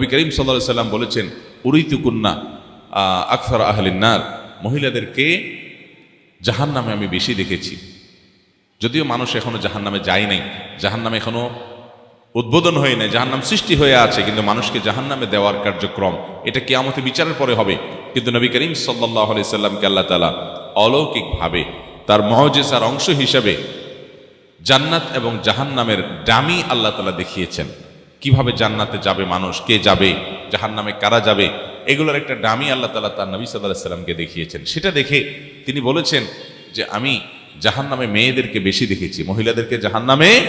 নবী করিম সাল্লাহ সাল্লাম বলেছেন, উরিতুকুন্না আকফর আহলিনার মহিলাদেরকে জাহান নামে আমি বেশি দেখেছি। যদিও মানুষ এখনও জাহান নামে যায় নাই জাহান নামে এখনও উদ্বোধন হয়ে নাই জাহান নাম সৃষ্টি হয়ে আছে, কিন্তু মানুষকে জাহান নামে দেওয়ার কার্যক্রম, এটা কে কেয়ামতে বিচারের পরে হবে। কিন্তু নবী করিম সাল্লাহ আলি সাল্লামকে আল্লাহ তালা অলৌকিকভাবে তার মহজেসার অংশ হিসাবে জান্নাত এবং জাহান্নামের ডামি আল্লাহ তালা দেখিয়েছেন। কীভাবে জান্নাতে যাবে মানুষ? কে যাবে? জাহান্নামে কারা যাবে? এগুলোর একটা ডামি আল্লাহ তালা তার নবী সাল্লাহ সাল্লামকে দেখিয়েছেন। সেটা দেখে তিনি বলেছেন যে, আমি জাহান্নামে মেয়েদেরকে বেশি দেখেছি, মহিলাদেরকে জাহান্নামে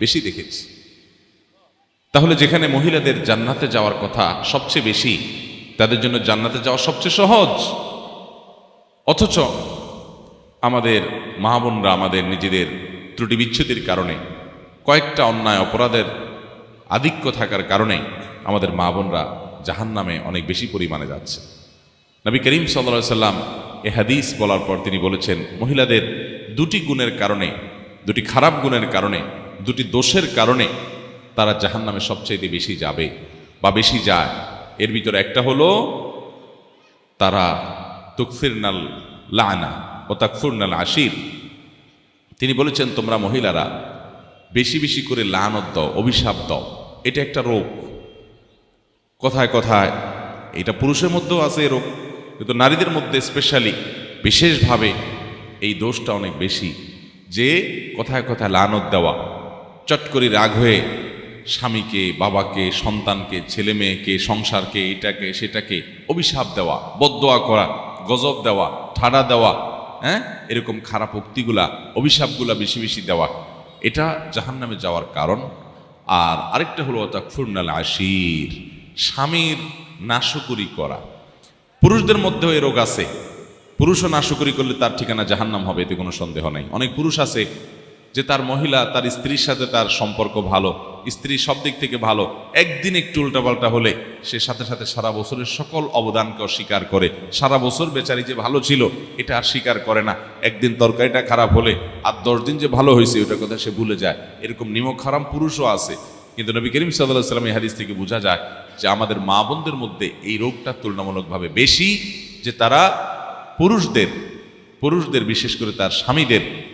বেশি দেখেছি। তাহলে যেখানে মহিলাদের জান্নাতে যাওয়ার কথা সবচেয়ে বেশি, তাদের জন্য জান্নাতে যাওয়া সবচেয়ে সহজ। অথচ আমাদের মা বোনরা আমাদের নিজেদের ত্রুটি বিচ্ছুতির কারণে কয়েকটা অন্যায় অপরাধের আধিক্য থাকার কারণে আমাদের মা বোনরা জাহান নামে অনেক বেশি পরিমাণে যাচ্ছে। নবী করিম সাল্লা সাল্লাম এ হাদিস বলার পর তিনি বলেছেন, মহিলাদের দুটি গুণের কারণে, দুটি খারাপ গুণের কারণে, দুটি দোষের কারণে তারা জাহান নামে সবচাইতে বেশি যাবে বা বেশি যায়। এর ভিতরে একটা হলো, তারা তুকফির নাল লানা ও তাকফুর নাল আশির। তিনি বলেছেন, তোমরা মহিলারা বেশি বেশি করে লানত দাও, অভিশাপ দাও। এটা একটা রোগ। কথায় কথায়, এটা পুরুষের মধ্যেও আছে রোগ, কিন্তু নারীদের মধ্যে স্পেশালি বিশেষভাবে এই দোষটা অনেক বেশি। যে কথায় কথায় লানত দেওয়া, চট করে রাগ হয়ে স্বামীকে, বাবাকে, সন্তানকে, ছেলে মেয়েকে, সংসারকে, এটাকে, সেটাকে অভিশাপ দেওয়া, বদদোয়া করা, গজব দেওয়া, ঠাড়া দেওয়া হ্যাঁ? এরকম খারাপ উক্তিগুলা, অভিশাপগুলা বেশি বেশি দেওয়া, এটা জাহান্নামে যাওয়ার কারণ। আর আরেকটা হলো তাকফুরনাল আশির স্বামীর নাশকরি করা। পুরুষদের মধ্যেও এ রোগ আছে। পুরুষও নাশকরি করলে তার ঠিকানা জাহান্নাম হবে, এতে কোনো সন্দেহ নাই। অনেক পুরুষ আছে যে তার মহিলা, তার স্ত্রীর সাথে তার সম্পর্ক ভালো, স্ত্রী সব দিক থেকে ভালো, একদিন একটু উল্টাপাল্টা হলে সে সাথে সাথে সারা বছরের সকল অবদানকে অস্বীকার করে। সারা বছর বেচারি যে ভালো ছিল, এটা আর স্বীকার করে না। একদিন তরকারিটা খারাপ হলে আর দশ দিন যে ভালো হয়েছে ওটার কথা সে ভুলে যায়। এরকম নিমক হারাম পুরুষও আছে। কিন্তু নবী করিম সাল্লাহ সাল্লাম হাদিস থেকে বোঝা যায় যে আমাদের মা বোনদের মধ্যে এই রোগটা তুলনামূলকভাবে বেশি, যে তারা পুরুষদের পুরুষদের বিশেষ করে তার স্বামীদের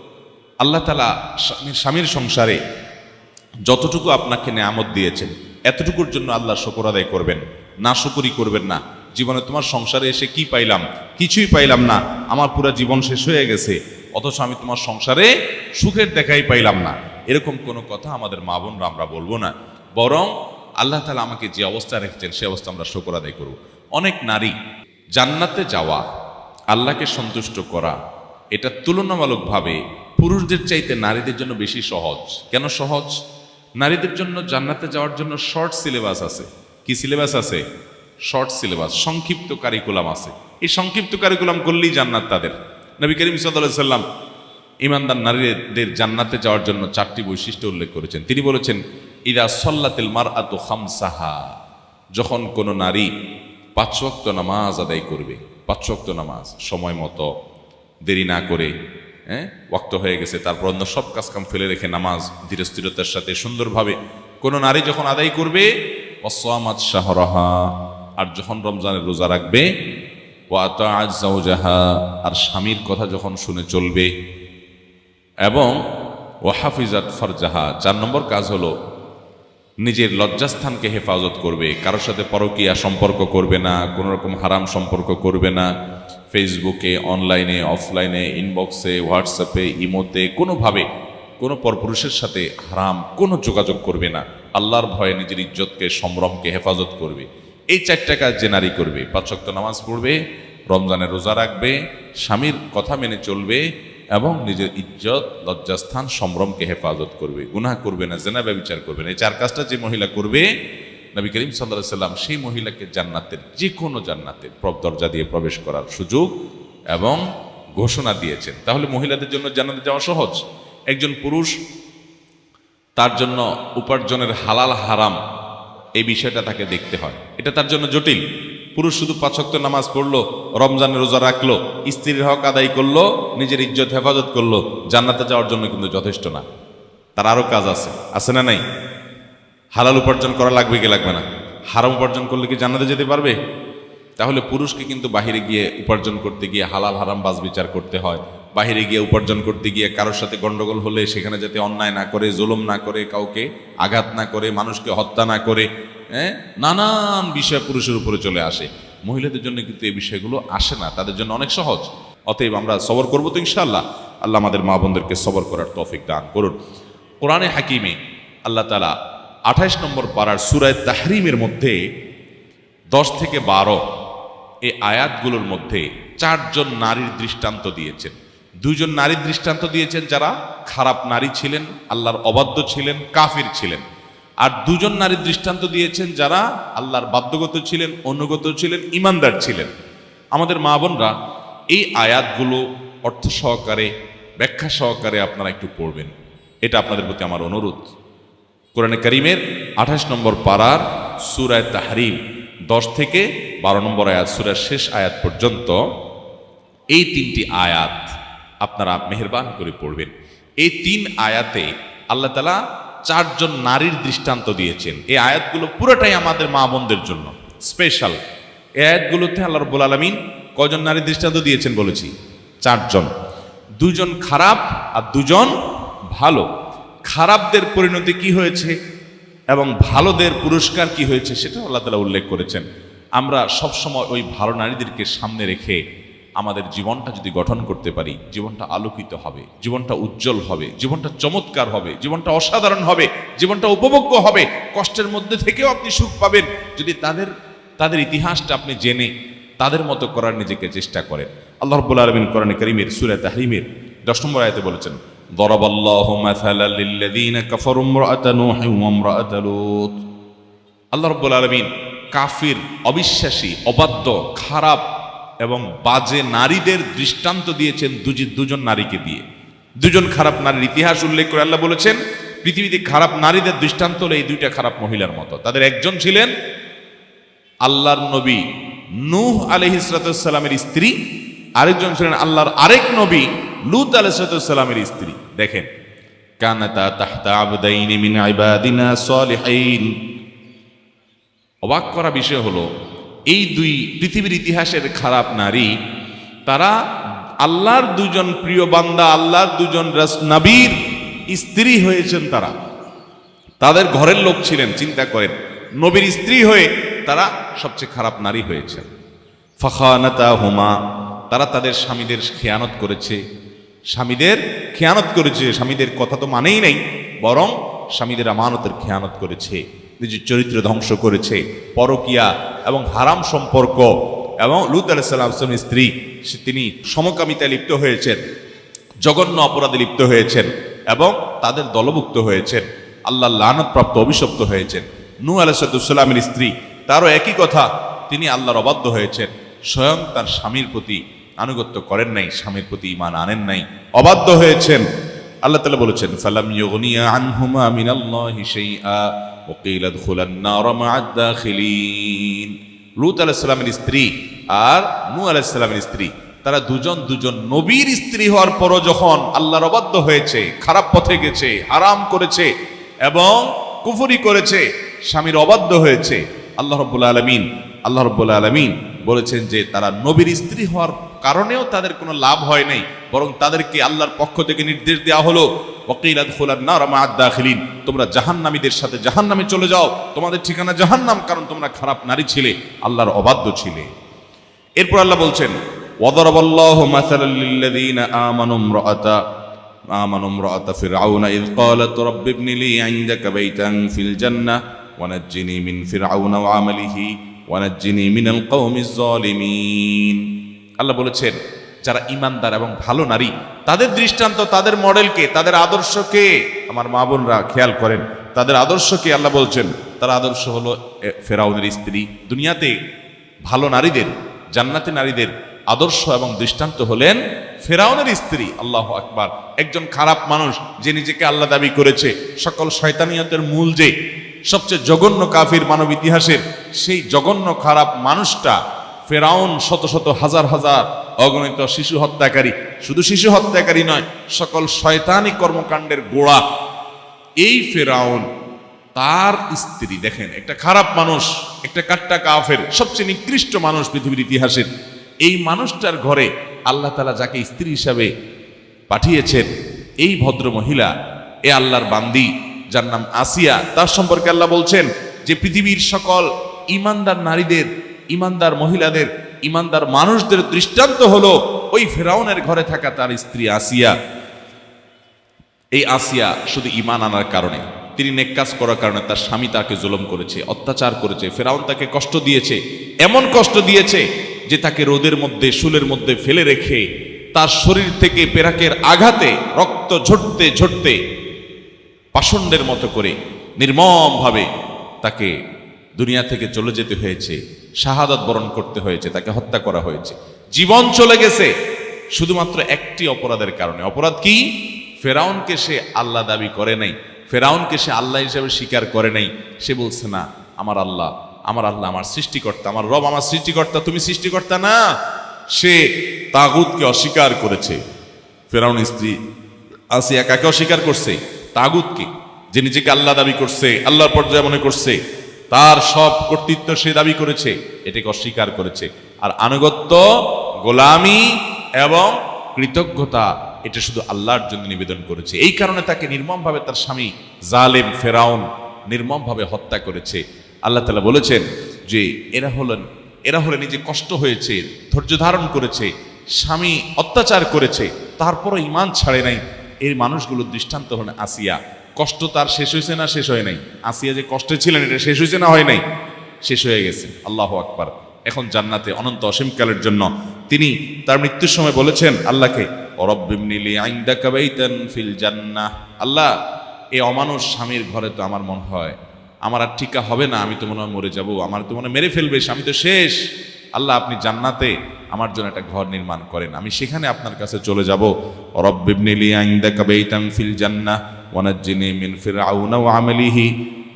আল্লাহ তালা স্বামীর স্বামীর সংসারে যতটুকু আপনাকে নেয়ামত দিয়েছেন, এতটুকুর জন্য আল্লাহ শকর আদায় করবেন। না শুকরি করবেন না। জীবনে তোমার সংসারে এসে কি পাইলাম, কিছুই পাইলাম না। আমার পুরো জীবন শেষ হয়ে গেছে, অথচ আমি তোমার সংসারে সুখের দেখাই পাইলাম না। এরকম কোনো কথা আমাদের মা বোনরা আমরা বলব না। বরং আল্লাহ তালা আমাকে যে অবস্থা রেখেছেন, সে অবস্থা আমরা শকর আদায় করব। অনেক নারী জান্নাতে যাওয়া, আল্লাহকে সন্তুষ্ট করা, এটা তুলনামূলকভাবে পুরুষদের চাইতে নারীদের জন্য বেশি সহজ। কেন সহজ? নারীদের জন্য জান্নাতে যাওয়ার জন্য শর্ট সিলেবাস আছে। কি সিলেবাস আছে? শর্ট সিলেবাস সংক্ষিপ্ত কারিকুলাম আছে। এই সংক্ষিপ্ত কারিকুলাম করলেই জান্নাত তাদের। নবী করিম সাল্লাহ সাল্লাম ইমানদার নারীদের জান্নাতে যাওয়ার জন্য চারটি বৈশিষ্ট্য উল্লেখ করেছেন। তিনি বলেছেন, ইদা সল্লাতিল মার আতু খামসাহা যখন কোনো নারী পাঁচ ওয়াক্ত নামাজ আদায় করবে পাঁচওয়াক্ত নামাজ, সময় মতো দেরি না করে হ্যাঁ? ওয়াক্ত হয়ে গেছে, তারপর অন্য সব কাজকাম ফেলে রেখে নামাজ ধীর স্থিরতার সাথে সুন্দরভাবে। কোনো নারী যখন আদায় করবে অসামাত শাহরাহা, আর যখন রমজানের রোজা রাখবে ও আতাজাহা আর স্বামীর কথা যখন শুনে চলবে, এবং ওয়াহাফিজাত ফরজাহা, চার নম্বর কাজ হলো নিজের লজ্জাস্থানকে হেফাজত করবে, কারোর সাথে পরকীয়া সম্পর্ক করবে না, কোনো রকম হারাম সম্পর্ক করবে না ফেসবুকে অনলাইনে অফলাইনে ইনবক্সে হোয়াটসঅ্যাপে ইমোতে কোনোভাবে কোনো পরপুরুষের সাথে হারাম কোনো যোগাযোগ করবে না। আল্লাহর ভয়ে নিজের ইজ্জতকে, সম্ভ্রমকে হেফাজত করবে। এই চারটা কাজ যে নারী করবে। পাঁচক্ত নামাজ পড়বে রমজানের রোজা রাখবে, স্বামীর কথা মেনে চলবে এবং নিজের ইজ্জত, লজ্জাস্থান, সম্ভ্রমকে হেফাজত করবে। গুনাহ করবে না, জেনা ব্যবচার করবে না। এই চার কাজটা যে মহিলা করবে নবী করিম সাল্লাহ সাল্লাম সেই মহিলাকে জান্নাতের যে কোনো জান্নাতের দরজা দিয়ে প্রবেশ করার সুযোগ এবং ঘোষণা দিয়েছেন। তাহলে মহিলাদের জন্য জান্নাতে যাওয়া সহজ। একজন পুরুষ তার জন্য উপার্জনের হালাল হারাম এই বিষয়টা তাকে দেখতে হয়। এটা তার জন্য জটিল। পুরুষ শুধু পাঁচক্ত নামাজ পড়ল রমজানের রোজা রাখল, স্ত্রীর হক আদায় করল, নিজের ইজ্জত, হেফাজত করল, জান্নাতে যাওয়ার জন্য কিন্তু যথেষ্ট না। তার আরও কাজ আছে। আছে না নাই? হালাল উপার্জন করা লাগবে কি লাগবে না? হারাম উপার্জন করলে কি জানাতে যেতে পারবে? তাহলে পুরুষকে কিন্তু বাহিরে গিয়ে উপার্জন করতে গিয়ে হালাল হারাম বাজ বিচার করতে হয়। বাহিরে গিয়ে উপার্জন করতে গিয়ে কারোর সাথে গন্ডগোল হলে সেখানে যাতে অন্যায় না করে, জুলুম না করে, কাউকে আঘাত না করে, মানুষকে হত্যা না করে হ্যাঁ? নানান বিষয় পুরুষের উপরে চলে আসে। মহিলাদের জন্য কিন্তু এই বিষয়গুলো আসে না, তাদের জন্য অনেক সহজ। অতএব আমরা সবর করব তো ইনশাআল্লাহ। আল্লাহ আমাদের মা বোনদেরকে সবর করার তৌফিক দান করুন। কোরআনে হাকিমে আল্লাহ তালা আঠাইশ নম্বর পাড়ার সুরায় তাহরিমের মধ্যে দশ থেকে বারো এই আয়াতগুলোর মধ্যে চারজন নারীর দৃষ্টান্ত দিয়েছেন। দুইজন নারীর দৃষ্টান্ত দিয়েছেন যারা খারাপ নারী ছিলেন, আল্লাহর অবাধ্য ছিলেন, কাফির ছিলেন। আর দুজন নারীর দৃষ্টান্ত দিয়েছেন যারা আল্লাহর বাধ্যগত ছিলেন, অনুগত ছিলেন, ইমানদার ছিলেন। আমাদের মা বোনরা, এই আয়াতগুলো অর্থ সহকারে, ব্যাখ্যা সহকারে আপনারা একটু পড়বেন। এটা আপনাদের প্রতি আমার অনুরোধ। কোরআনে করিমের আঠাশ নম্বর পাড়ার সুরায় তাহারিম, দশ থেকে বারো নম্বর আয়াত, সুরার শেষ আয়াত পর্যন্ত এই তিনটি আয়াত আপনারা মেহরবান করে পড়বেন। এই তিন আয়াতে আল্লাহ তালা চারজন নারীর দৃষ্টান্ত দিয়েছেন। এই আয়াতগুলো পুরোটাই আমাদের মা বোনদের জন্য স্পেশাল এই আয়াতগুলোতে আল্লাহ রব্বুল আলমিন কজন নারীর দৃষ্টান্ত দিয়েছেন বলেছি? চারজন। দুজন খারাপ আর দুজন ভালো। খারাপদের পরিণতি কি হয়েছে এবং ভালোদের পুরস্কার কি হয়েছে সেটা আল্লাহ তালা উল্লেখ করেছেন। আমরা সবসময় ওই ভালো নারীদেরকে সামনে রেখে আমাদের জীবনটা যদি গঠন করতে পারি, জীবনটা আলোকিত হবে, জীবনটা উজ্জ্বল হবে, জীবনটা চমৎকার হবে, জীবনটা অসাধারণ হবে, জীবনটা উপভোগ্য হবে, কষ্টের মধ্যে থেকেও আপনি সুখ পাবেন। যদি তাদের তাদের ইতিহাসটা আপনি জেনে তাদের মতো করার নিজেকে চেষ্টা করেন। আল্লাহ রব্বুল আলমিন কোরআন করিমের, সুরে তাহরিমের দশ নম্বর আয়তে বলেছেন ضرب الله مثلا للذين كفروا امرأة نوح وامرأة لوط আল্লাহ রব্বুল আলমিন কাফির অবিশ্বাসী অবাধ্য খারাপ এবং বাজে নারীদের দৃষ্টান্ত দিয়েছেন দুজি দুজন নারীকে দিয়ে দুজন খারাপ নারীর ইতিহাস উল্লেখ করে আল্লাহ বলেছেন পৃথিবীতে খারাপ নারীদের দৃষ্টান্ত হলো এই দুইটা খারাপ মহিলার মতো তাদের একজন ছিলেন আল্লাহর নবী নূহ আলহিসামের স্ত্রী আরেকজন ছিলেন আল্লাহর আরেক নবী লুত আলহিসামের স্ত্রী। দেখেন, কানাতা তাহতা আবদাইনি মিন ইবাদিনা সালিহিন। অবাক করা বিষয় হলো, এই দুই পৃথিবীর ইতিহাসের খারাপ নারী, তারা আল্লাহর দুজন প্রিয় বান্দা, আল্লাহর দুজন নবীর স্ত্রী হয়েছেন তারা। তাদের ঘরের লোক ছিলেন, চিন্তা করেন, নবীর স্ত্রী হয়ে তারা সবচেয়ে খারাপ নারী হয়েছেন। ফখানাতা হুমা তারা তাদের স্বামীদের খেয়ানত করেছে। স্বামীদের খেয়ানত করেছে। স্বামীদের কথা তো মানেই নেই, বরং স্বামীদের আমানতের খেয়ানত করেছে নিজের চরিত্র ধ্বংস করেছে। পরকিয়া এবং হারাম সম্পর্ক এবং লুত আলাইসাল্লাম স্ত্রী তিনি সমকামিতায় লিপ্ত হয়েছেন, জঘন্য অপরাধে লিপ্ত হয়েছেন এবং তাদের দলভুক্ত হয়েছেন। আল্লাহ লানতপ্রাপ্ত অভিশপ্ত হয়েছেন। নু আলাইসাল্লামের স্ত্রী, তারও একই কথা, তিনি আল্লাহর অবাধ্য হয়েছেন। স্বয়ং তার স্বামীর প্রতি আনুগত্য করেন নাই, স্বামীর প্রতি ইমান আনেন নাই, অবাধ্য হয়েছেন। আল্লাহ তালা বলেছেন, ফালাম ইউগনিয়া আনহুমা মিনাল্লাহি শাইআ, ওয়া কিলা দুখুলান নার মা'আদ দাখিলিন। লুত আলাইসাল্লামের স্ত্রী আর নু আলাইসাল্লামের স্ত্রী, তারা দুজন দুজন নবীর স্ত্রী হওয়ার পরও যখন আল্লাহর অবাধ্য হয়েছে, খারাপ পথে গেছে, হারাম করেছে এবং কুফরি করেছে, স্বামীর অবাধ্য হয়েছে, আল্লাহ রব্বুল আলমিন, আল্লাহ রব্বুল আলমিন বলেছেন যে তারা নবীর স্ত্রী হওয়ার কারণেও তাদের কোনো লাভ হয় নাই বরং তাদেরকে আল্লাহর পক্ষ থেকে নির্দেশ দেওয়া হলো ওকিলাদ খোলার না রমাদ দাখিলিন তোমরা জাহান্নামীদের সাথে জাহান্নামে চলে যাও তোমাদের ঠিকানা জাহান্নাম কারণ তোমরা খারাপ নারী ছিলে আল্লাহর অবাধ্য ছিলে এরপর আল্লাহ বলছেন وضرب الله مثلا للذين آمنوا امرأة آمنوا امرأة فرعون إذ قالت رب ابن لي عندك بيتا في الجنة ونجني من فرعون وعمله ওয়ানাজ্জিনি মিনাল কৌমিজ জলিমিন আল্লাহ বলেছেন, যারা ইমানদার এবং ভালো নারী, তাদের দৃষ্টান্ত, তাদের মডেলকে, তাদের আদর্শকে, আমার মা বোনরা খেয়াল করেন, তাদের আদর্শকে আল্লাহ বলছেন, তার আদর্শ হলো ফেরাউনের স্ত্রী। দুনিয়াতে ভালো নারীদের, জান্নাতি নারীদের আদর্শ এবং দৃষ্টান্ত হলেন ফেরাউনের স্ত্রী, আল্লাহ আকবার। একজন খারাপ মানুষ, যে নিজেকে আল্লাহ দাবি করেছে, সকল শয়তানিয়তের মূল যে সবচেয়ে জঘন্য কাফির মানব ইতিহাসের সেই জঘন্য খারাপ মানুষটা ফেরাউন শত শত হাজার হাজার অগণিত শিশু হত্যাকারী। শুধু শিশু হত্যাকারী নয়, সকল শয়তানি কর্মকাণ্ডের গোড়া। এই ফেরাউন তার স্ত্রী, দেখেন, একটা খারাপ মানুষ, একটা কাট্টা কাফের, সবচেয়ে নিকৃষ্ট মানুষ পৃথিবীর ইতিহাসের। এই মানুষটার ঘরে আল্লাহ তালা যাকে স্ত্রী হিসাবে পাঠিয়েছেন, এই ভদ্র মহিলা এ আল্লাহর বান্দি। যার নাম আসিয়া। তার সম্পর্কে আল্লাহ বলছেন যে পৃথিবীর সকল ইমানদার নারীদের, ইমানদার মহিলাদের, ইমানদার মানুষদের দৃষ্টান্ত হলো ওই ফেরাউনের ঘরে থাকা তার স্ত্রী আসিয়া। এই আসিয়া শুধু ইমান আনার কারণে, তিনি নেক কাজ করার কারণে তার স্বামী তাকে জুলম করেছে, অত্যাচার করেছে, ফেরাউন তাকে কষ্ট দিয়েছে, এমন কষ্ট দিয়েছে যে তাকে রোদের মধ্যে, শুলের মধ্যে ফেলে রেখে তার শরীর থেকে পেরাকের আঘাতে রক্ত ঝরতে ঝরতে পাষণ্ডের মতো করে নির্মমভাবে তাকে দুনিয়া থেকে চলে যেতে হয়েছে, শাহাদাত বরণ করতে হয়েছে, তাকে হত্যা করা হয়েছে। জীবন চলে গেছে শুধুমাত্র একটি অপরাধের কারণে। অপরাধ কি? ফেরাউনকে সে আল্লাহ দাবি করে নাই, ফেরাউনকে সে আল্লাহ হিসেবে স্বীকার করে নাই। সে বলছে, না, আমার আল্লাহ আমার আল্লাহ আমার সৃষ্টিকর্তা, আমার রব আমার সৃষ্টিকর্তা, তুমি সৃষ্টিকর্তা না। সে তাগুতকে অস্বীকার করেছে। ফেরাউন স্ত্রী আসিয়া কাকে অস্বীকার করছে? তাগুতকে, যে নিজেকে আল্লাহ দাবি করছে, আল্লাহর পর্যায়ে মনে করছে, তার সব কর্তৃত্ব সে দাবি করেছে, এটাকে অস্বীকার করেছে। আর আনুগত্য, গোলামি এবং কৃতজ্ঞতা, এটা শুধু আল্লাহর জন্য নিবেদন করেছে। এই কারণে তাকে নির্মমভাবে তার স্বামী জালেম ফেরাউন নির্মমভাবে হত্যা করেছে। আল্লাহ তালা বলেছেন যে, এরা হলেন, এরা হলে নিজে কষ্ট হয়েছে, ধৈর্য ধারণ করেছে, স্বামী অত্যাচার করেছে, তারপরও ইমান ছাড়ে নাই এই মানুষগুলোর দৃষ্টান্ত হলেন আসিয়া। কষ্ট তার শেষ হয়েছে না শেষ হয় নাই? আসিয়া যে কষ্টে ছিলেন, এটা শেষ হয়েছে না হয় নাই? শেষ হয়ে গেছে। আল্লাহ আকবার। এখন জান্নাতে অনন্ত অসীমকালের জন্য তিনি তার মৃত্যুর সময় বলেছেন আল্লাহকে ফিল আল্লাহ, এ অমানুষ স্বামীর ঘরে তো আমার মনে হয়। আমার আর ঠিকা হবে না, আমি তো মনে হয় মরে যাব। আমার তো মনে মেরে ফেলবে আমি তো শেষ। আল্লাহ, আপনি জান্নাতে আমার জন্য একটা ঘর নির্মাণ করেন। আমি সেখানে আপনার কাছে চলে যাব।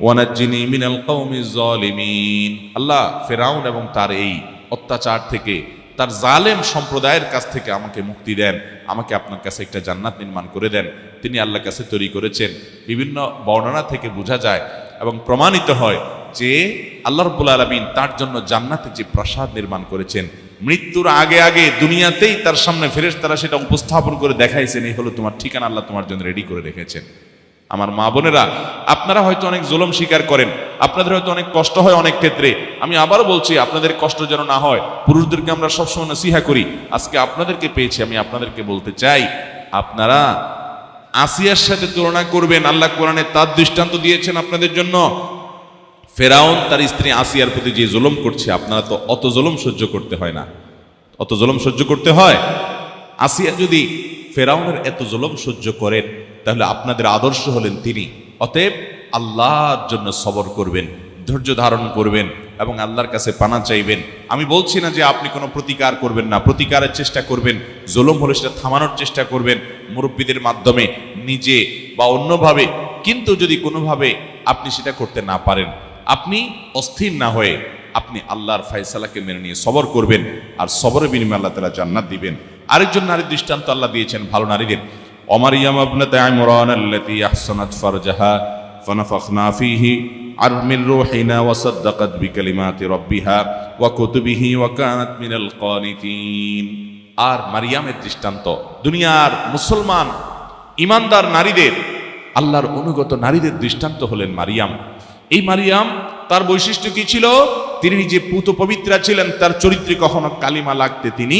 ওয়ানাজ্জিনি মিন আল্লাহ, ফিরআউন এবং তার এই অত্যাচার থেকে, তার জালেম সম্প্রদায়ের কাছ থেকে আমাকে মুক্তি দেন। আমাকে আপনার কাছে একটা জান্নাত নির্মাণ করে দেন। তিনি আল্লাহর কাছে তৈরি করেছেন। বিভিন্ন বর্ণনা থেকে বোঝা যায় এবং প্রমাণিত হয় যে আল্লাহ রব্বুল আলমিন তার জন্য জান্নাতে যে প্রাসাদ নির্মাণ করেছেন, মৃত্যুর আগে আগে দুনিয়াতেই তার সামনে ফেরেস তারা সেটা উপস্থাপন করে দেখাইছেন, এই হলো তোমার ঠিকানা, আল্লাহ তোমার জন্য রেডি করে রেখেছেন। আমার মা বোনেরা, আপনারা হয়তো অনেক জুলম স্বীকার করেন, আপনাদের হয়তো অনেক কষ্ট হয় অনেক ক্ষেত্রে, আমি আবারও বলছি, আপনাদের কষ্ট যেন না হয়, পুরুষদেরকে আমরা সবসময় নসিহা করি, আজকে আপনাদেরকে পেয়েছি, আমি আপনাদেরকে বলতে চাই, আপনারা আসিয়ার সাথে তুলনা করবেন, আল্লাহ কোরআনে তার দৃষ্টান্ত দিয়েছেন আপনাদের জন্য ফেরাউন তার স্ত্রী আসিয়ার প্রতি যে জুলুম করছে, আপনারা তো অত জুলুম সহ্য করতে হয় না। অত জুলুম সহ্য করতে হয়? আসিয়া যদি ফেরাউনের এত জুলুম সহ্য করেন, তাহলে আপনাদের আদর্শ হলেন তিনি। অতএব আল্লাহর জন্য সবর করবেন, ধৈর্য ধারণ করবেন এবং আল্লাহর কাছে পানা চাইবেন। আমি বলছি না যে আপনি কোনো প্রতিকার করবেন না, প্রতিকারের চেষ্টা করবেন, জুলুম হলে সেটা থামানোর চেষ্টা করবেন মুরব্বীদের মাধ্যমে নিজে বা অন্যভাবে। কিন্তু যদি কোনোভাবে আপনি সেটা করতে না পারেন আপনি অস্থির না হয়ে আপনি আল্লাহর ফাইসালাকে মেনে নিয়ে সবর করবেন আর সবরের বিনিময়ে আল্লাহ তালা জান্নাত দিবেন। আরেকজন নারীর দৃষ্টান্ত আল্লাহ দিয়েছেন ভালো নারীদের। অমারিয়াম আবনাতে ইমরান আল্লাতী আহসানাত ফারজাহা রূহিনা ওয়া সাদ্দাকাত বিকালিমাতি রাব্বিহা ওয়া কুতুবিহি ওয়া কানাত মিনাল কানিতিন আর মারিয়ামের দৃষ্টান্ত, দুনিয়ার মুসলমান ইমানদার নারীদের, আল্লাহর অনুগত নারীদের দৃষ্টান্ত হলেন মারিয়াম। এই মারিয়াম, তার বৈশিষ্ট্য কি ছিল? তিনি নিজে পুত পবিত্রা ছিলেন, তার চরিত্রে কখনো কালিমা লাগতে তিনি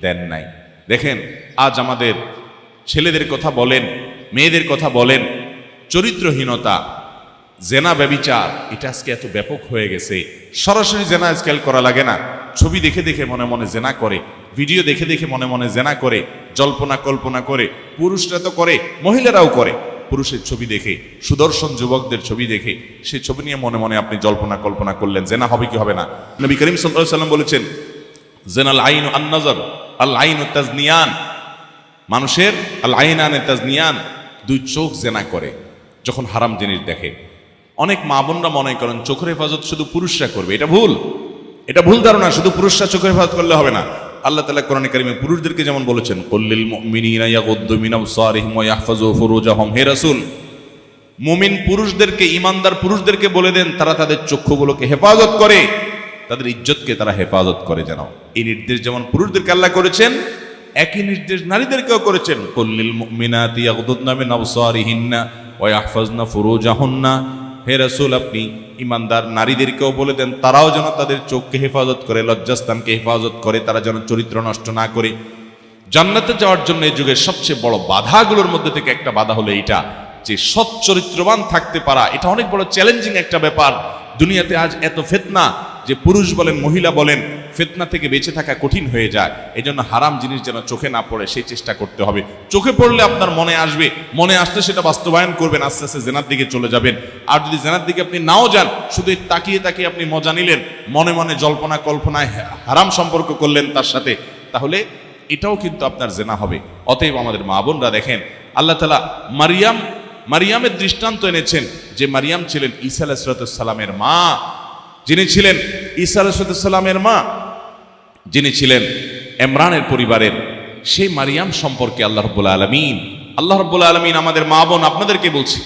দেন নাই। দেখেন, আজ আমাদের ছেলেদের কথা বলেন, মেয়েদের কথা বলেন, চরিত্রহীনতা, জেনা ব্যবিচার, এটা আজকে এত ব্যাপক হয়ে গেছে। সরাসরি জেনা স্কেল করা লাগে না। ছবি দেখে দেখে মনে মনে জেনা করে, ভিডিও দেখে দেখে মনে মনে জেনা করে, জল্পনা কল্পনা করে, পুরুষরা তো করে, মহিলারাও করে। পুরুষের ছবি দেখে, সুদর্শন যুবকদের ছবি দেখে সেই ছবি নিয়ে মনে মনে আপনি জল্পনা কল্পনা করলেন, জেনা হবে কি হবে না? নবী করিম সাল্লাম বলেছেন, জেনাল আইন আন নজর আল আইন তাজনিয়ান। মানুষের আল আইনানে তাজনিয়ান দুই চোখ জেনা করে, যখন হারাম জিনিস দেখে। অনেক মা বোনরা মনে করেন, চোখের হেফাজত শুধু পুরুষরা করবে। এটা ভুল। এটা ভুল ধারণা, শুধু পুরুষরা চোখের হেফাজত করলে হবে না। আল্লাহ তালা কোরআন কারিমে পুরুষদেরকে যেমন বলেছেন কল্লিল মিন ফুরুজাহুম। হে রাসূল, মুমিন পুরুষদেরকে ইমানদার পুরুষদেরকে বলে দেন, তারা তাদের চক্ষুগুলোকে হেফাজত করে, তাদের ইজ্জতকে তারা হেফাজত করে যেন। এই নির্দেশ যেমন পুরুষদেরকে আল্লাহ করেছেন, একই নির্দেশ নারীদেরকেও করেছেন কল্লিল মুমিনাতি ইয়াগুদুদনা মিন আবসারিহিন্না ওয়া ইয়াহফাজনা ফুরুজাহুন্না হে রাসুল, আপনি ইমানদার নারীদেরকেও বলে দেন, তারাও যেন তাদের চোখকে হেফাজত করে, লজ্জাস্থানকে হেফাজত করে, তারা যেন চরিত্র নষ্ট না করে। জান্নাতে যাওয়ার জন্য এই যুগের সবচেয়ে বড় বাধাগুলোর মধ্যে থেকে একটা বাধা হলো এটা যে সৎ চরিত্রবান থাকতে পারা, এটা অনেক বড় চ্যালেঞ্জিং একটা ব্যাপার। দুনিয়াতে আজ এত ফেতনা যে পুরুষ বলেন, মহিলা বলেন ফেতনা থেকে বেঁচে থাকা কঠিন হয়ে যায়। এই জন্য হারাম জিনিস যেন চোখে না পড়ে, সেই চেষ্টা করতে হবে। চোখে পড়লে আপনার মনে আসবে, মনে আসলে সেটা বাস্তবায়ন করবেন, আস্তে আস্তে জেনার দিকে চলে যাবেন। আর যদি জেনার দিকে আপনি নাও যান, শুধু তাকিয়ে তাকিয়ে আপনি মজা নিলেন, মনে মনে জল্পনা কল্পনায় হারাম সম্পর্ক করলেন তার সাথে, তাহলে এটাও কিন্তু আপনার জেনা হবে। অতএব আমাদের মা বোনরা দেখেন, আল্লাহ তালা মারিয়াম, মারিয়ামের দৃষ্টান্ত এনেছেন যে মারিয়াম ছিলেন ঈসা আলাহিসাল্লামের মা। যিনি ছিলেন ঈসা আলাহিসাল্লামের মা। যিনি ছিলেন এমরানের পরিবারের সেই মারিয়াম সম্পর্কে আল্লাহ রব্বুল আলমিন, আল্লাহ রব্বুল আলমিন আমাদের মা বোন আপনাদেরকে বলছি,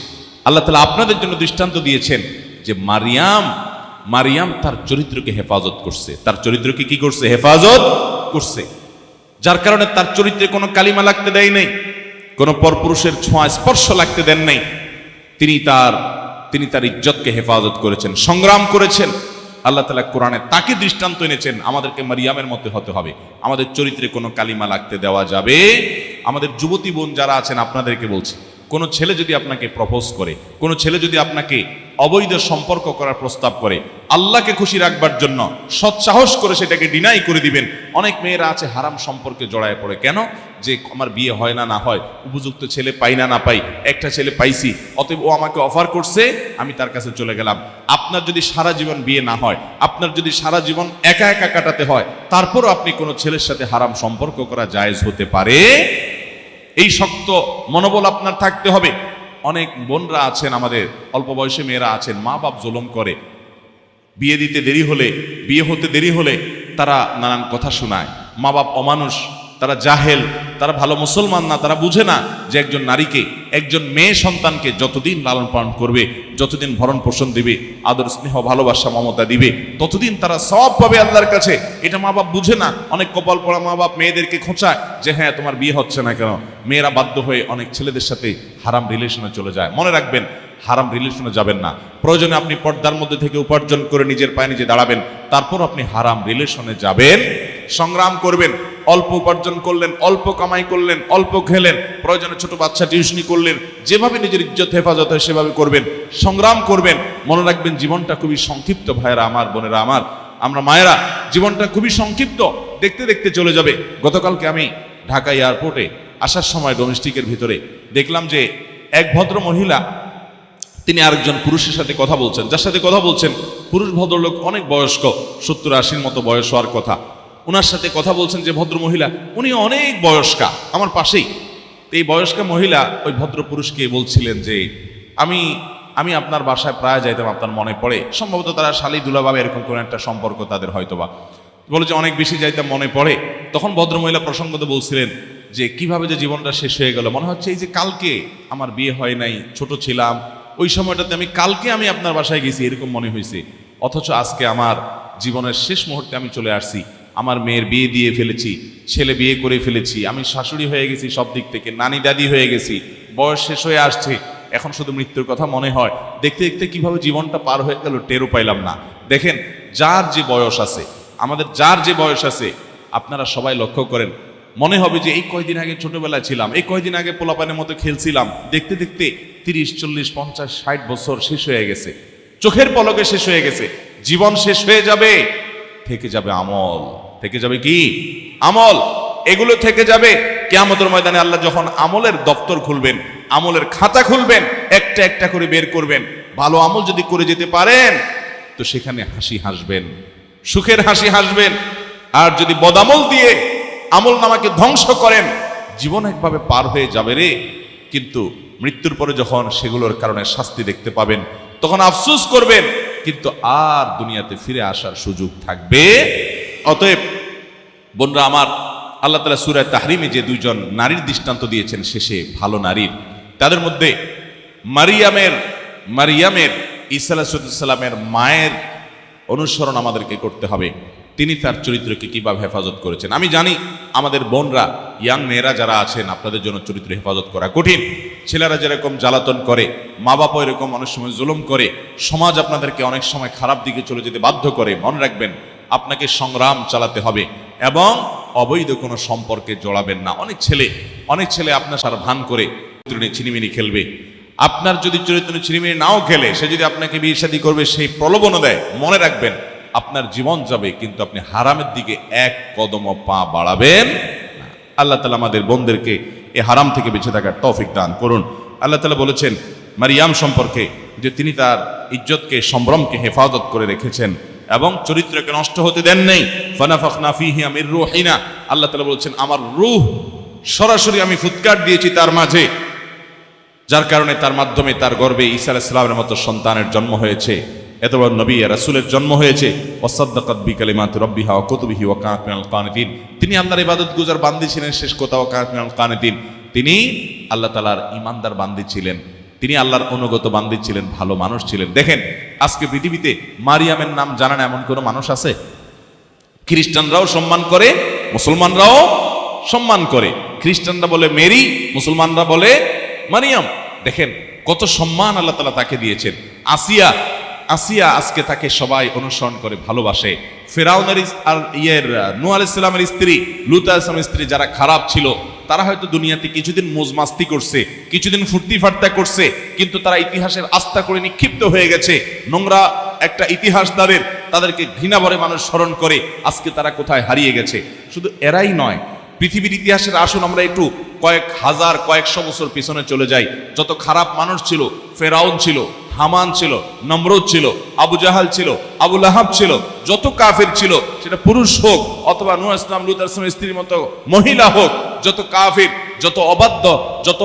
আল্লাহ তালা আপনাদের জন্য দৃষ্টান্ত দিয়েছেন যে মারিয়াম মারিয়াম তার চরিত্রকে হেফাজত করছে। তার চরিত্রকে কি করছে? হেফাজত করছে। যার কারণে তার চরিত্রে কোনো কালিমা লাগতে দেয় নাই, কোনো পরপুরুষের ছোঁয়া স্পর্শ লাগতে দেন নাই। তিনি তার তিনি তার ইজ্জতকে হেফাজত করেছেন, সংগ্রাম করেছেন। আল্লাহ তালা কোরআনে তাকে দৃষ্টান্ত এনেছেন, আমাদেরকে মারিয়ামের মধ্যে হতে হবে। আমাদের চরিত্রে কোনো কালিমা লাগতে দেওয়া যাবে। আমাদের যুবতী বোন যারা আছেন, আপনাদেরকে বলছি কোনো ছেলে যদি আপনাকে প্রপোজ করে, কোনো ছেলে যদি আপনাকে অবৈধ সম্পর্ক করার প্রস্তাব করে, আল্লাহকে খুশি রাখবার জন্য সৎসাহস করে সেটাকে ডিনাই করে দিবেন, অনেক মেয়েরা আছে হারাম সম্পর্কে জড়ায় পড়ে। কেন? যে আমার বিয়ে হয় না না হয়, উপযুক্ত ছেলে পাই না না পাই, একটা ছেলে পাইছি, অতএব ও আমাকে অফার করছে, আমি তার কাছে চলে গেলাম। আপনার যদি সারা জীবন বিয়ে না হয়, আপনার যদি সারা জীবন একা একা কাটাতে হয়, তারপরও আপনি কোনো ছেলের সাথে হারাম সম্পর্ক করা জায়েজ হতে পারে? এই শক্ত মনোবল আপনার থাকতে হবে। অনেক বোনরা আছেন আমাদের, অল্প বয়সে মেয়েরা আছেন মা বাপ জুলুম করে। বিয়ে দিতে দেরি হলে, বিয়ে হতে দেরি হলে তারা নানান কথা শোনায়। মা বাপ অমানুষ তারা জাহেল, তারা ভালো মুসলমান না, তারা বুঝে না যে একজন নারীকে, একজন মেয়ে সন্তানকে যতদিন লালন পালন করবে, যতদিন ভরণ পোষণ দিবে, আদর স্নেহ, ভালোবাসা, মমতা দিবে, ততদিন তারা সব পাবে আল্লাহর কাছে। এটা মা বাপ বুঝে না। অনেক কপাল পড়া মা বাপ মেয়েদেরকে খোঁচায় যে হ্যাঁ তোমার বিয়ে হচ্ছে না কেন? মেয়েরা বাধ্য হয়ে অনেক ছেলেদের সাথে হারাম রিলেশনে চলে যায়। মনে রাখবেন হারাম রিলেশনে যাবেন না। প্রয়োজনে আপনি পর্দার মধ্যে থেকে উপার্জন করে নিজের পায়ে নিজে দাঁড়াবেন। তারপর আপনি হারাম রিলেশনে যাবেন। সংগ্রাম করবেন। অল্প উপার্জন করলেন, অল্প কামাই করলেন, অল্প খেলেন, প্রয়োজনে ছোট বাচ্চা টিউশনি করলেন, যেভাবে নিজের ইজ্জত, হেফাজত হয় সেভাবে করবেন। সংগ্রাম করবেন। মনে রাখবেন জীবনটা খুবই সংক্ষিপ্ত, ভাইয়েরা আমার, বোনেরা আমার। আমরা মায়েরা, জীবনটা খুবই সংক্ষিপ্ত। দেখতে দেখতে চলে যাবে। গতকালকে আমি ঢাকা এয়ারপোর্টে আসার সময় ডোমেস্টিকের ভিতরে দেখলাম যে এক ভদ্র মহিলা তিনি আরেকজন পুরুষের সাথে কথা বলছেন। যার সাথে কথা বলছেন, পুরুষ ভদ্রলোক অনেক বয়স্ক, সত্তর আশির মতো বয়স হওয়ার কথা। ওনার সাথে কথা বলছেন যে ভদ্র মহিলা, উনি অনেক বয়স্কা, আমার পাশেই। এই বয়স্কা মহিলা, ওই ভদ্র পুরুষকে বলছিলেন যে, আমি আমি আপনার বাসায় প্রায় যাইতাম, আপনার মনে পড়ে। সম্ভবত তারা শালি দুলাভাবে এরকম কোনো একটা সম্পর্ক তাদের হয়তোবা। বলে যে, অনেক বেশি যাইতাম, মনে পড়ে। তখন ভদ্রমহিলা প্রসঙ্গত বলছিলেন যে, কীভাবে যে জীবনটা শেষ হয়ে গেল? মনে হচ্ছে এই যে কালকে আমার বিয়ে হয় নাই, ছোট ছিলাম ওই সময়টাতে আমি কালকে আমি আপনার বাসায় গেছি, এরকম মনে হয়েছে। অথচ আজকে আমার জীবনের শেষ মুহূর্তে আমি চলে আসছি। আমার মেয়ের বিয়ে দিয়ে ফেলেছি, ছেলে বিয়ে করে ফেলেছি, আমি শাশুড়ি হয়ে গেছি সব দিক থেকে, নানি দাদি হয়ে গেছি, বয়স শেষ হয়ে আসছে, এখন শুধু মৃত্যুর কথা মনে হয়। দেখতে দেখতে কীভাবে জীবনটা পার হয়ে গেল টেরও পাইলাম না। দেখেন, যার যে বয়স আছে, আমাদের যার যে বয়স আছে, আপনারা সবাই লক্ষ্য করেন মনে হবে যে এই কয়দিন আগে ছোটবেলায় ছিলাম, এই কয়দিন আগে পোলাপানের মতো খেলছিলাম। দেখতে দেখতে তিরিশ, চল্লিশ, পঞ্চাশ, ষাট বছর শেষ হয়ে গেছে। চোখের পলকে শেষ হয়ে গেছে। জীবন শেষ হয়ে যাবে। থেকে যাবে আমল। থেকে যাবে কি? আমল। এগুলো থেকে যাবে। কেয়ামতের ময়দানে আল্লাহ যখন আমলের দপ্তর খুলবেন, আমলের খাতা খুলবেন, একটা একটা করে বের করবেন। ভালো আমল যদি করে যেতে পারেন, তো সেখানে হাসি হাসবেন। সুখের হাসি হাসবেন। আর যদি বদামল দিয়ে আমল নামাকে ধ্বংস করেন, জীবন একভাবে পার হয়ে যাবে রে। কিন্তু মৃত্যুর পরে যখন সেগুলোর কারণে শাস্তি দেখতে পাবেন, তখন আফসুস করবেন, কিন্তু আর দুনিয়াতে ফিরে আসার সুযোগ থাকবে। অতএব বোনরা আমার আল্লাহ তালা সুরায় তাহরিমে যে দুইজন নারীর দৃষ্টান্ত দিয়েছেন শেষে ভালো নারীর। তাদের মধ্যে মারিয়ামের মারিয়ামের ইসাল্লামের মায়ের অনুসরণ আমাদেরকে করতে হবে। তিনি তার চরিত্রকে কীভাবে হেফাজত করেছেন? আমি জানি আমাদের বোনরা ইয়াং মেয়েরা যারা আছেন, আপনাদের জন্য চরিত্র হেফাজত করা কঠিন। ছেলেরা যেরকম জ্বালাতন করে মা বাবা এরকম অনেক সময় জুলুম করে, সমাজ আপনাদেরকে অনেক সময় খারাপ দিকে চলে যেতে বাধ্য করে। মনে রাখবেন, আপনাকে সংগ্রাম চালাতে হবে এবং অবৈধ কোনো সম্পর্কে জড়াবেন না। অনেক ছেলে অনেক ছেলে আপনার সারা ভান করে, চরিত্র নিয়ে ছিনিমিনি খেলবে। আপনার যদি চরিত্র নিয়ে ছিনিমিনি নাও খেলে, সে যদি আপনাকে বিয়ে শাদী করবে, সেই প্রলোভনও দেয়। মনে রাখবেন আপনার জীবন যাবে, কিন্তু আপনি হারামের দিকে এক কদম পা বাড়াবেন আল্লাহ তালা আমাদের বোনদেরকে এ হারাম থেকে বেঁচে থাকার তৌফিক দান করুন। আল্লাহ তালা বলেছেন, মারিয়াম সম্পর্কে যে তিনি তার ইজ্জতকে, সম্ভ্রমকে হেফাজত করে রেখেছেন এবং চরিত্রকে নষ্ট হতে দেন নেই রুহিনা। আল্লাহ তালা বলেছেন, আমার রুহ সরাসরি আমি ফুৎকার দিয়েছি তার মাঝে, যার কারণে তার মাধ্যমে তার গর্বে ঈসা আলাইসালামের মতো সন্তানের জন্ম হয়েছে। এত বড় নবী, রাসুলের জন্ম হয়েছে। মিনাল কানিতিন। তিনি আল্লাহর ইবাদত গুজার বান্দি ছিলেন, শেষ কোথাও কানাত মিনাল কানিতিন। তিনি আল্লাহ তাআলার ইমানদার বান্দি ছিলেন। তিনি আল্লাহর অনুগত বান্দি ছিলেন, ভালো মানুষ ছিলেন। দেখেন, আজকে পৃথিবীতে মারিয়ামের নাম জানান এমন কোনো মানুষ আছে? খ্রিস্টানরাও সম্মান করে, মুসলমানরাও সম্মান করে। খ্রিস্টানরা বলে মেরি, মুসলমানরা বলে মারিয়াম। দেখেন, কত সম্মান আল্লাহ তালা তাকে দিয়েছেন। আসিয়া আসিয়া আজকে তাকে সবাই অনুসরণ করে ভালোবাসে। ফেরাউনের আর ইয়ের নু আল ইসলামের স্ত্রী, লুতা ইসলামের স্ত্রী যারা খারাপ ছিল, তারা হয়তো দুনিয়াতে কিছুদিন মোজমাস্তি করছে, কিছুদিন ফুর্তি ফার্তা করছে, কিন্তু তারা ইতিহাসের আস্থা করে নিক্ষিপ্ত হয়ে গেছে। নোংরা একটা ইতিহাস তাদের তাদেরকে ঘৃণা ভরে মানুষ স্মরণ করে আজকে তারা কোথায় হারিয়ে গেছে। শুধু এরাই নয় পৃথিবীর ইতিহাসের আসুন আমরা একটু কয়েক হাজার, কয়েকশো বছর পিছনে চলে যাই। যত খারাপ মানুষ ছিল, ফেরাউন ছিল, হামান ছিল, নমরুদ ছিল, আবু জাহাল ছিল, আবু লাহাব ছিল, যত কাফের ছিল, সেটা পুরুষ হোক অথবা নুয়া ইসলাম লুত ইসলামের স্ত্রীর মতো মহিলা হোক, যত কাফের, যত অবাধ্য, যত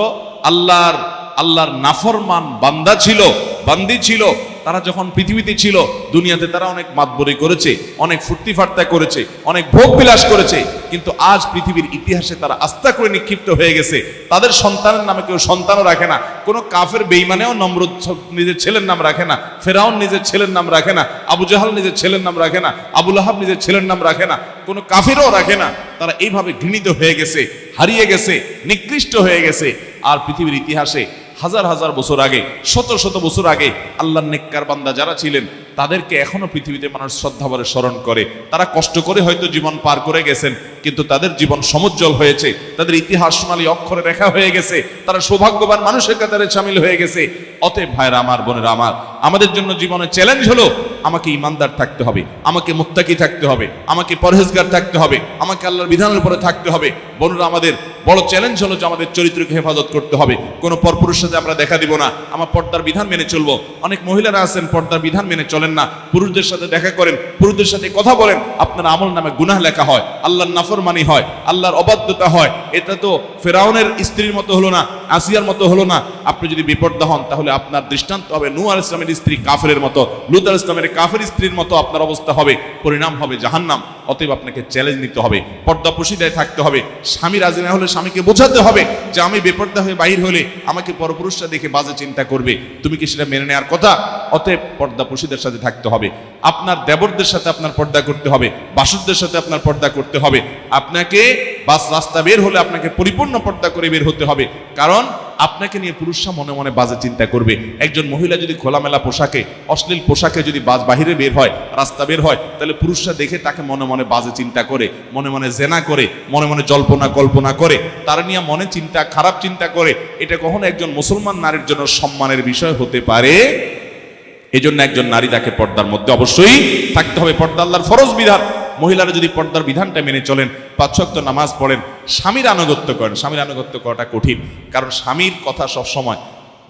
আল্লাহর আল্লাহর নাফরমান বান্দা ছিল, বান্দি ছিল তারা যখন পৃথিবীতে ছিল, দুনিয়াতে তারা অনেক মাতবরি করেছে, অনেক ফুর্তি ফার্তা করেছে, অনেক ভোগ বিলাস করেছে, কিন্তু আজ পৃথিবীর ইতিহাসে তারা আস্থা করে নিক্ষিপ্ত হয়ে গেছে। তাদের সন্তানের নামে কেউ সন্তানও রাখে না, কোনো কাফের বেইমানেও নম্রত নিজের ছেলের নাম রাখে না, ফেরাউন নিজের ছেলের নাম রাখে না, আবু জাহাল নিজের ছেলের নাম রাখে না আবুল আহাব নিজের ছেলের নাম রাখে না, কোনো কাফেরও রাখে না। তারা এইভাবে ঘৃণিত হয়ে গেছে, হারিয়ে গেছে, নিকৃষ্ট হয়ে গেছে। আর পৃথিবীর ইতিহাসে হাজার হাজার বছর আগে শত শত বছর আগে আল্লাহ নেককার বান্দা যারা ছিলেন তাদেরকে এখনও পৃথিবীতে মানুষ শ্রদ্ধাভরে স্মরণ করে। তারা কষ্ট করে হয়তো জীবন পার করে গেছেন, কিন্তু তাদের জীবন সমুজ্জ্বল হয়েছে, তাদের ইতিহাস সোনালী অক্ষরে রেখা হয়ে গেছে, তারা সৌভাগ্যবান মানুষের কাতারে সামিল হয়ে গেছে। অতএব ভাইরা আমার, বোনেরা আমার, আমাদের জন্য জীবনে চ্যালেঞ্জ হলো, আমাকে ইমানদার থাকতে হবে, আমাকে মুত্তাকি থাকতে হবে, আমাকে পরহেজগার থাকতে হবে, আমাকে আল্লাহর বিধানের উপরে থাকতে হবে। বোনরা আমাদের, বড় চ্যালেঞ্জ হলো যে আমাদের চরিত্রকে হেফাজত করতে হবে। কোনো পরপুরুষের সাথে আমরা দেখা দিব না, আমার পর্দার বিধান মেনে চলবো। অনেক মহিলারা আছেন পর্দার বিধান মেনে চলেন না, পুরুষদের সাথে দেখা করেন, পুরুষদের সাথে কথা বলেন, আপনার আমল নামে গুনাহ লেখা হয়, আল্লাহর নাফরমানি হয়, আল্লাহর অবাধ্যতা হয়। এটা তো ফেরাউনের স্ত্রীর মতো হলো না, আসিয়ার মতো হলো না। আপনি যদি বিপদ হন, তাহলে আপনার দৃষ্টান্ত হবে নু আল ইসলামের স্ত্রী কাফের মতো, লুত আল ইসলামের কাফের স্ত্রীর মতো আপনার অবস্থা হবে, পরিণাম হবে জাহান্নাম। অতএব আপনাকে চ্যালেঞ্জ নিতে হবে, পর্দা পুশিদায় থাকতে হবে, স্বামী রাজি না হলে স্বামীকে বোঝাতে হবে যে আমি বেপর্দা হয়ে বাহির হলে আমাকে পরপুরুষরা দেখে বাজে চিন্তা করবে। তুমি কি সেটা মেনে নেওয়ার কথা? অতএব পর্দা পুশিদের সাথে থাকতে হবে। আপনার দেবরদের সাথে আপনার পর্দা করতে হবে বাসুরদের সাথে আপনার পর্দা করতে হবে। আপনাকে বাস রাস্তা বের হলে আপনাকে পরিপূর্ণ পর্দা করে বের হতে হবে। কারণ আপনাকে নিয়ে পুরুষরা মনে মনে বাজে চিন্তা করবে। একজন মহিলা যদি খোলামেলা পোশাকে, অশ্লীল পোশাকে যদি বাজ বাহিরে বের হয়, রাস্তা বের হয়, তাহলে পুরুষরা দেখে তাকে মনে মনে বাজে চিন্তা করে, মনে মনে জেনা করে, মনে মনে জল্পনা কল্পনা করে, তার নিয়ে মনে চিন্তা, খারাপ চিন্তা করে। এটা কখনো একজন মুসলমান নারীর জন্য সম্মানের বিষয় হতে পারে। এই জন্য একজন নারী তাকে পর্দার মধ্যে অবশ্যই থাকতে হবে। পর্দা আল্লাহর ফরজ বিধান। মহিলারা যদি পর্দার বিধানটা মেনে চলেন পাঁচশক্ত নামাজ পড়েন, স্বামীর আনুগত্য করেন। স্বামীর আনুগত্য করাটা কঠিন, কারণ স্বামীর কথা সবসময়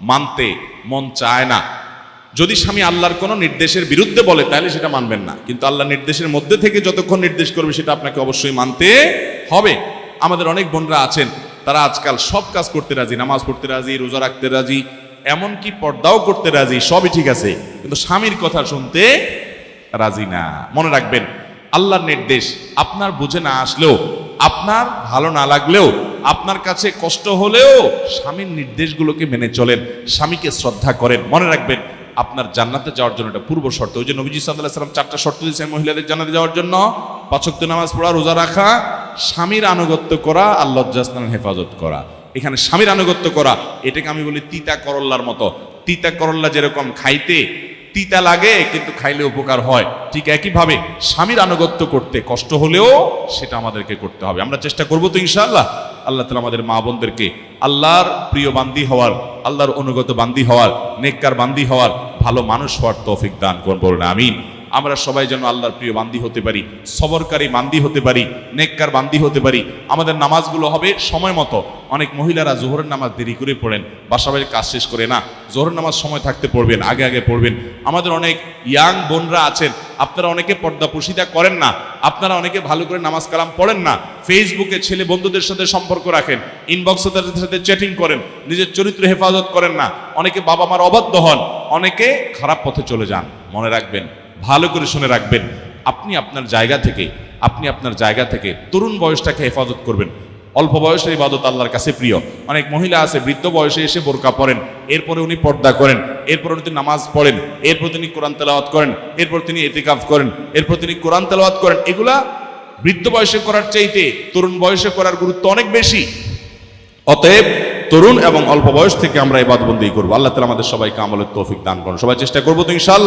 মানতে মন চায় না। যদি স্বামী আল্লাহর কোনো নির্দেশের বিরুদ্ধে বলে, তাহলে সেটা মানবেন না। কিন্তু আল্লাহ নির্দেশের মধ্যে থেকে যতক্ষণ নির্দেশ করবে, সেটা আপনাকে অবশ্যই মানতে হবে। আমাদের অনেক বোনরা আছেন, তারা আজকাল সব কাজ করতে রাজি, নামাজ পড়তে রাজি, রোজা রাখতে রাজি, এমনকি পর্দাও করতে রাজি, সবই ঠিক আছে। কিন্তু স্বামীর কথা শুনতে রাজি না। মনে রাখবেন আল্লাহর নির্দেশ। আপনার বুঝে না আসলেও, আপনার ভালো না লাগলেও, আপনার কাছে কষ্ট হলেও স্বামীর নির্দেশগুলোকে মেনে চলেন, স্বামীকে শ্রদ্ধা করেন। মনে রাখবেন, আপনার জান্নাতে যাওয়ার জন্য এটা পূর্ব শর্ত। ওই যে নবীজি সাল্লাহ সাল্লাম চারটা শর্ত দিয়েছেন মহিলাদের জান্নাতে যাওয়ার জন্য। পাচক্ত নামাজ পড়া, রোজা রাখা, স্বামীর আনুগত্য করা জাসনান হেফাজত করা। এখানে স্বামীর আনুগত্য করা, এটাকে আমি বলি তিতা করল্লার মতো। তিতা করল্লা যেরকম খাইতে তিতা লাগে, কিন্তু খাইলে উপকার হয়। ঠিক একইভাবে স্বামীর আনুগত্য করতে কষ্ট হলেও সেটা আমাদেরকে করতে হবে। আমরা চেষ্টা করব তো ইনশাআল্লাহ। আল্লাহ তালা আমাদের মা বোনদেরকে আল্লাহর প্রিয় বান্দি হওয়ার, আল্লাহর অনুগত বান্দি হওয়ার, নেককার বান্দি হওয়ার, ভালো মানুষ হওয়ার তৌফিক দান করুন বলুন, আমিন। আমরা সবাই যেন আল্লাহর প্রিয় বান্দি হতে পারি, সবরকারী বান্দি হতে পারি, নেককার বান্দি হতে পারি। আমাদের নামাজগুলো হবে সময় মতো। অনেক মহিলারা জোহরের নামাজ দেরি করে পড়েন, বাসা বাড়ির কাজ শেষ করে না। জোহরের নামাজ সময় থাকতে পড়বেন, আগে আগে পড়বেন। আমাদের অনেক ইয়াং বোনরা আছেন, আপনারা অনেকে পর্দা পুশিদা করেন না, আপনারা অনেকে ভালো করে নামাজ কালাম পড়েন না। ফেসবুকে ছেলে বন্ধুদের সাথে সম্পর্ক রাখেন ইনবক্সে তাদের সাথে চ্যাটিং করেন, নিজের চরিত্র হেফাজত করেন না। অনেকে বাবা মার অবাধ্য হন, অনেকে খারাপ পথে চলে যান। মনে রাখবেন ভালো করে শুনে রাখবেন। আপনি আপনার জায়গা থেকে, আপনি আপনার জায়গা থেকে তরুণ বয়সটাকে হেফাজত করবেন। অল্প বয়সের ইবাদত আল্লাহর কাছে প্রিয়। অনেক মহিলা আছে, বৃদ্ধ বয়সে এসে বোরকা পরেন, এরপরে উনি পর্দা করেন, এরপরে উনি নামাজ পড়েন, এরপর তিনি কোরআন তেলাওয়াত করেন, এরপর তিনি এতিকাফ করেন, এরপর তিনি কোরআন তেলাওয়াত করেন। এগুলা বৃদ্ধ বয়সে করার চাইতে তরুণ বয়সে করার গুরুত্ব অনেক বেশি। অতএব তরুণ এবং অল্প বয়স থেকে আমরা এই বাদবন্দি করব। আল্লাহ তালা আমাদের সবাইকে আমলের তৌফিক দান করুন। সবাই চেষ্টা করব তো ইনশাআল্লাহ।